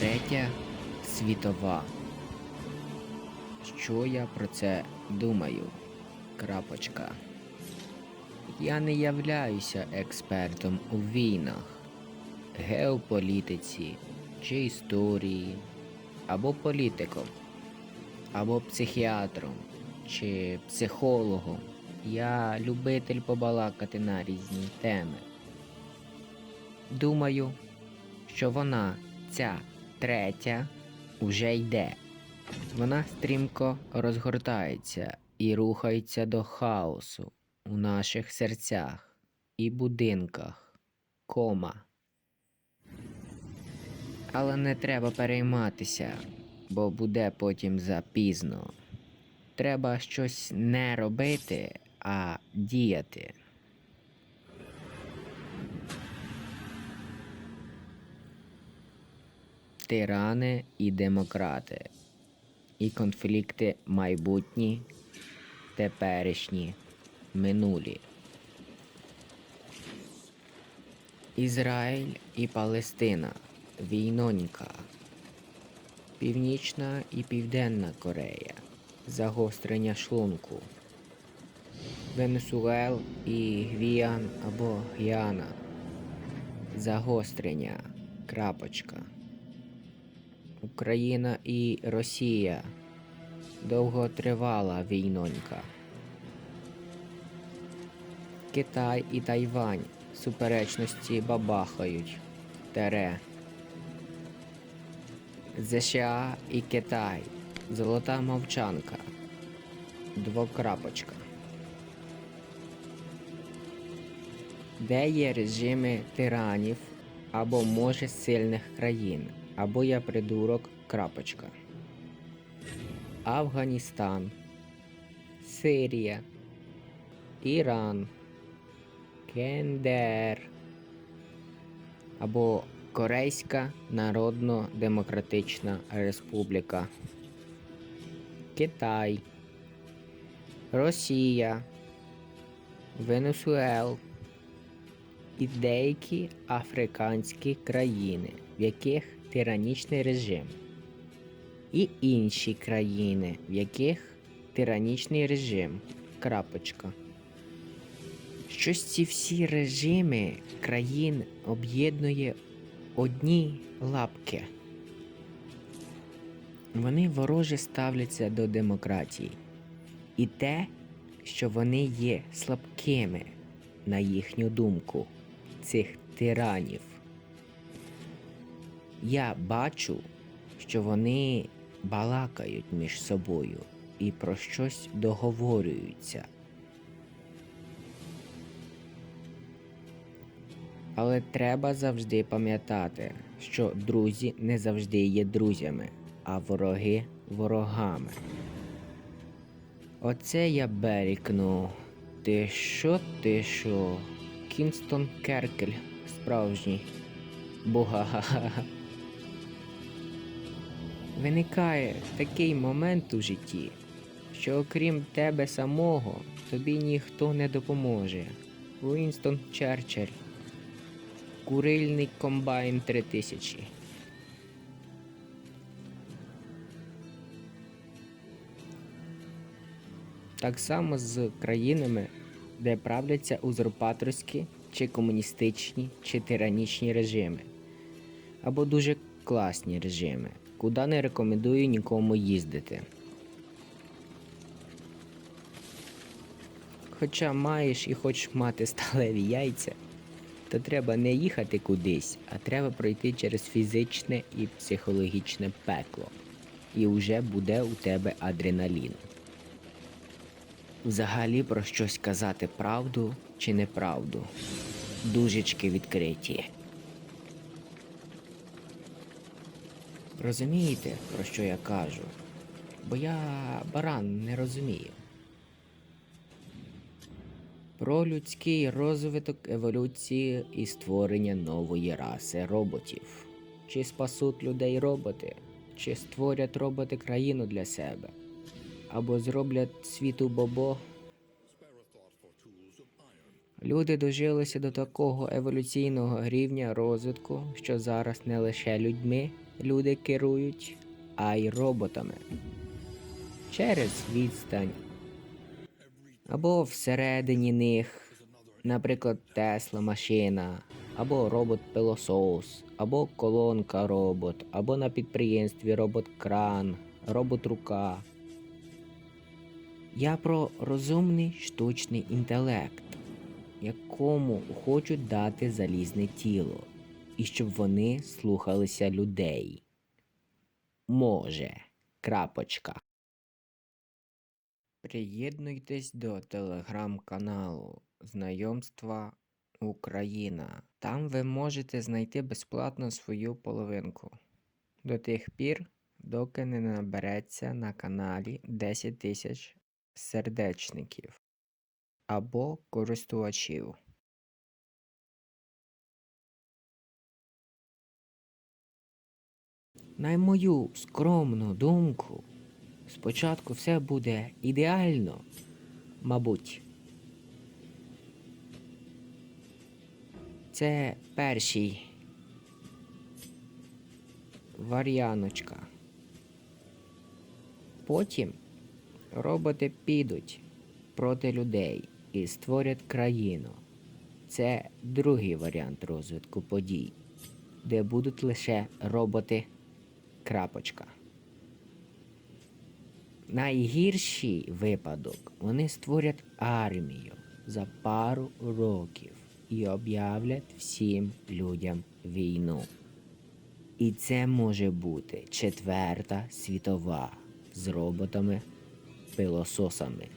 Третя світова. Що я про це думаю? Крапочка. Я не являюся експертом у війнах, геополітиці чи історії, або політиком, або психіатром чи психологом. Я любитель побалакати на різні теми. Думаю, що вона, ця третя, уже йде. Вона стрімко розгортається і рухається до хаосу у наших серцях і будинках. Кома. Але не треба перейматися, бо буде потім запізно. Треба щось не робити, а діяти. Тирани і демократи. І конфлікти майбутні, теперішні, минулі. Ізраїль і Палестина. Війнонька. Північна і Південна Корея. Загострення шлунку. Венесуел і Гвіан або Гіана. Загострення. Крапочка. Україна і Росія. Довготривала війнонька. Китай і Тайвань. Суперечності бабахають. Тере. США і Китай. Золота мовчанка. Двокрапочка. Де є режими тиранів або може сильних країн, або я придурок крапочка. Афганістан, Сирія, Іран, Кендер. Або Корейська Народно-Демократична Республіка, Китай, Росія, Венесуел. І деякі африканські країни, в яких тиранічний режим, і інші країни, в яких тиранічний режим. Крапочка. Щось ці всі режими країн об'єднує одні лапки. Вони вороже ставляться до демократії. І те, що вони є слабкими, на їхню думку, цих тиранів. Я бачу, що вони балакають між собою і про щось договорюються. Але треба завжди пам'ятати, що друзі не завжди є друзями, а вороги ворогами. Оце я берікну. Ти що, ти що? Кінстон Керкель справжній. Буга-га-га. Виникає такий момент у житті, що окрім тебе самого тобі ніхто не допоможе. Уінстон Черчилль. Курильний комбайн 3000. Так само з країнами, де правляться узурпаторські чи комуністичні чи тиранічні режими, або дуже класні режими, куди не рекомендую нікому їздити. Хоча маєш і хочеш мати сталеві яйця, то треба не їхати кудись, а треба пройти через фізичне і психологічне пекло. І вже буде у тебе адреналін. Взагалі про щось казати правду чи неправду. Дужечки відкриті. Розумієте, про що я кажу? Бо я баран не розумію. Про людський розвиток еволюції і створення нової раси роботів. Чи спасуть людей роботи, чи створять роботи країну для себе, або зроблять світу бобо, Люди дожилися до такого еволюційного рівня розвитку, що зараз не лише людьми люди керують, а й роботами. Через відстань. Або всередині них, наприклад, Тесла машина, або робот-пилосос, або колонка робот, або на підприємстві робот-кран, робот-рука. Я про розумний штучний інтелект, якому хочуть дати залізне тіло, і щоб вони слухалися людей. Може, крапочка. Приєднуйтесь до телеграм-каналу Знайомства Україна. Там ви можете знайти безплатно свою половинку. До тих пір, доки не набереться на каналі 10 тисяч сердечників або користувачів. На мою скромну думку, спочатку все буде ідеально, мабуть. Це перший варіаночка. Потім роботи підуть проти людей і створять країну. Це другий варіант розвитку подій, де будуть лише роботи. Крапочка. Найгірший випадок вони створять армію за пару років і об'являть всім людям війну. І це може бути четверта світова з роботами пилососами.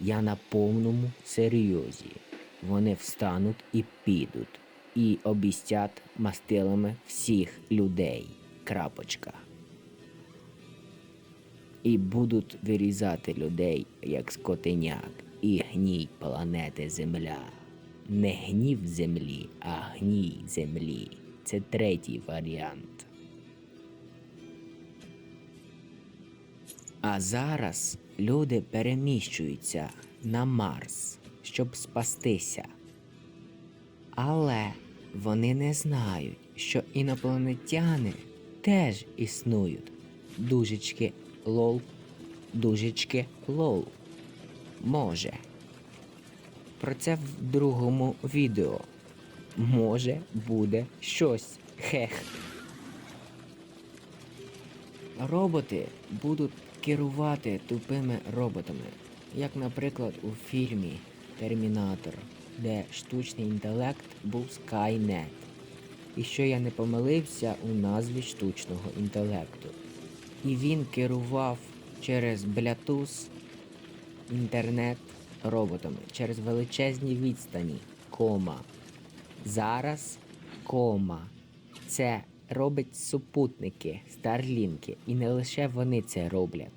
Я на повному серйозі. Вони встануть і підуть, і обістять мастилами всіх людей. Крапочка. І будуть вирізати людей, як скотиняк, і гній планети Земля. Не гнів землі, а гній землі. Це третій варіант. А зараз люди переміщуються на Марс, щоб спастися. Але вони не знають, що інопланетяни теж існують. Дужечки лол, дужечки лол. Може. Про це в другому відео. Може буде щось. Хех. Роботи будуть керувати тупими роботами, як, наприклад, у фільмі Термінатор, де штучний інтелект був Skynet. І що я не помилився у назві штучного інтелекту. І він керував через Bluetooth інтернет роботами через величезні відстані. Кома. Зараз кома. Це робить супутники, старлінки, і не лише вони це роблять.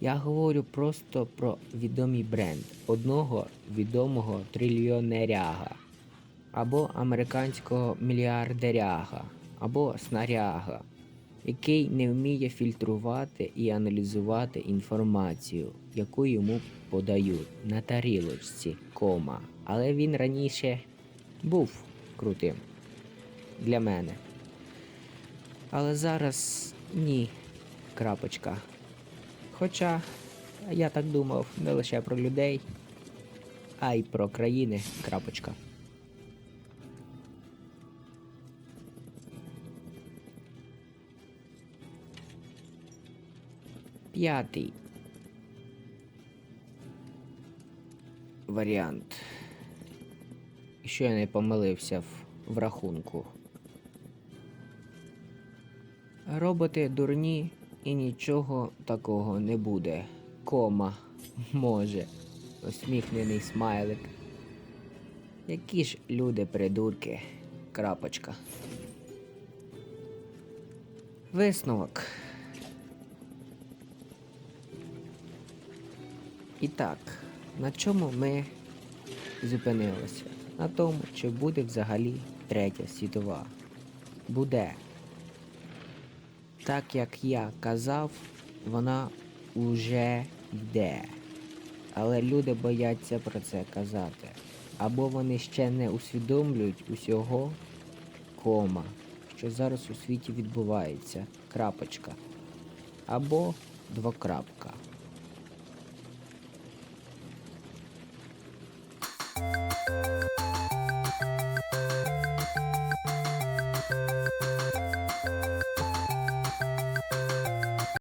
Я говорю просто про відомий бренд одного відомого трильйонеряга, або американського мільярдеряга, або снаряга, який не вміє фільтрувати і аналізувати інформацію, яку йому подають на тарілочці кома. Але він раніше був крутим для мене. Але зараз ні, крапочка. Хоча я так думав не лише про людей, а й про країни. крапочка. П'ятий варіант. Що я не помилився в, в рахунку. Роботи дурні і нічого такого не буде. Кома може. Усміхнений смайлик. Які ж люди придурки. Крапочка. Висновок. І так, на чому ми зупинилися? На тому, чи буде взагалі третя світова. Буде. Так як я казав, вона уже йде. Але люди бояться про це казати. Або вони ще не усвідомлюють усього кома, що зараз у світі відбувається. Крапочка. Або двокрапка.